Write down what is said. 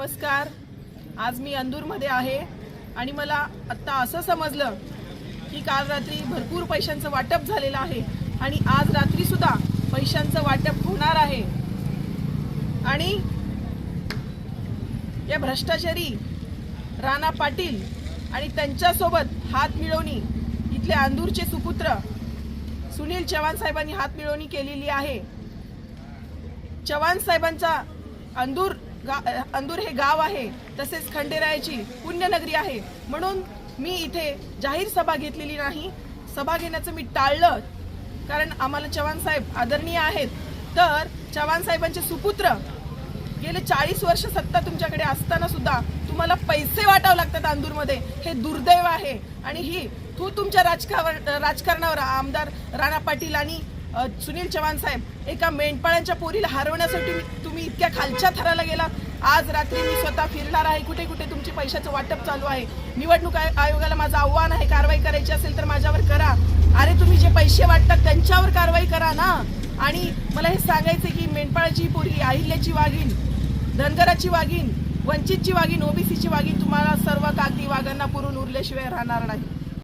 नमस्कार. आज मी अंदूरमध्ये आहे आणि मला आत्ता असं समजलं की काल रात्री भरपूर पैशांचं वाटप झालेलं आहे आणि आज रात्रीसुद्धा पैशांचं वाटप होणार आहे. आणि या भ्रष्टाचारी राणा पाटील आणि त्यांच्यासोबत हात मिळवणी इथले अंदूरचे सुपुत्र सुनील चव्हाण साहेबांनी हात मिळवणी केलेली आहे. चव्हाण साहेबांचा अंदूर गा अंदूर हे गाव आहे तसेच खंडेरायाची पुण्यनगरी आहे. म्हणून मी इथे जाहीर सभा घेतलेली नाही. सभा घेण्याचं मी टाळलं कारण आम्हाला चव्हाण साहेब आदरणीय आहेत. तर चव्हाण साहेबांचे सुपुत्र गेले चाळीस वर्ष सत्ता तुमच्याकडे असताना सुद्धा तुम्हाला पैसे वाटावे लागतात अंदूरमध्ये. हे दुर्दैव आहे. आणि ही तू तुमच्या राजकारण राजकारणावर आमदार राणा पाटील आणि सुनील चव्हाण साहेब एका मेंढपाळांच्या पोरीला हरवण्यासाठी तुम्ही इतक्या खालच्या थराला गेला. आज रात्री मी स्वतः फिरणार आहे. कुठे कुठे तुमची पैशाचं वाटप चालू आहे? निवडणूक आयोगाला माझं आव्हान आहे. कारवाई करायची असेल तर माझ्यावर करा. अरे तुम्ही जे पैसे वाटतात त्यांच्यावर कारवाई करा ना. आणि मला हे सांगायचं की मेंढपाळाची पोरगी अहिल्याची वाघीण धनगराची वाघीण वंचितची वाघीण ओबीसीची वाघीण तुम्हाला सर्व कागदी वाघांना पुरून उरल्याशिवाय राहणार नाही.